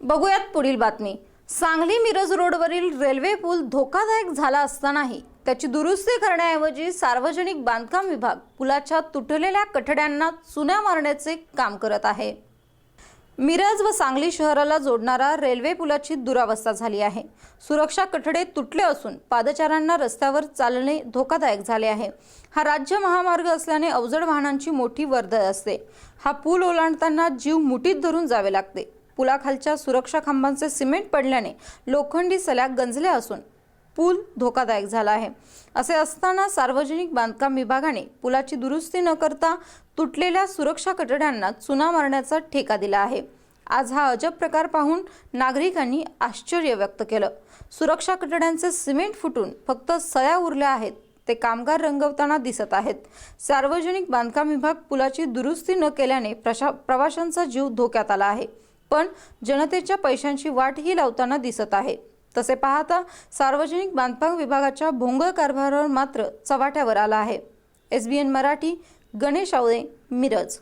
बघूयात पुढील बातमी. सांगली मिरज रोडवरील रेल्वे पूल धोकादायक झाला असतानाही त्याची दुरुस्ती करण्याऐवजी सार्वजनिक बांधकाम विभाग पुलाच्या तुटलेल्या कठड्यांना चुन्या मारण्याचे काम करत आहे. मिरज व सांगली शहराला जोडणारा रेल्वे पुलाची दुरावस्था झाली आहे. सुरक्षा कठडे तुटले असून पादचाऱ्यांना रस्त्यावर चालणे धोकादायक झाले आहे. हा राज्य महामार्ग असल्याने अवजड वाहनांची मोठी वर्दळ असते. हा पूल ओलांडताना जीव मुठीत धरून जावे लागते. पुलाखालच्या सुरक्षा खांबांचे सिमेंट पडल्याने लोखंडी सल्या गंजले असून पूल धोकादायक झाला आहे. असे असताना सार्वजनिक बांधकाम विभागाने पुलाची दुरुस्ती न करता तुटलेल्या सुरक्षा कठड्यांना चुना मारण्याचा ठेका दिला आहे. आज हा अजब प्रकार पाहून नागरिकांनी आश्चर्य व्यक्त केलं. सुरक्षा कठड्यांचे सिमेंट फुटून फक्त सया उरल्या आहेत ते कामगार रंगवताना दिसत आहेत. सार्वजनिक बांधकाम विभाग पुलाची दुरुस्ती न केल्याने प्रशा प्रवाशांचा जीव धोक्यात आला आहे. पण जनतेच्या पैशांची वाटही लावताना दिसत आहे. तसे पाहता सार्वजनिक बांधकाम विभागाच्या भोंगळ कारभारावर मात्र चव्हाट्यावर आला आहे. S B N Marathi Ganesh Awale Miraj.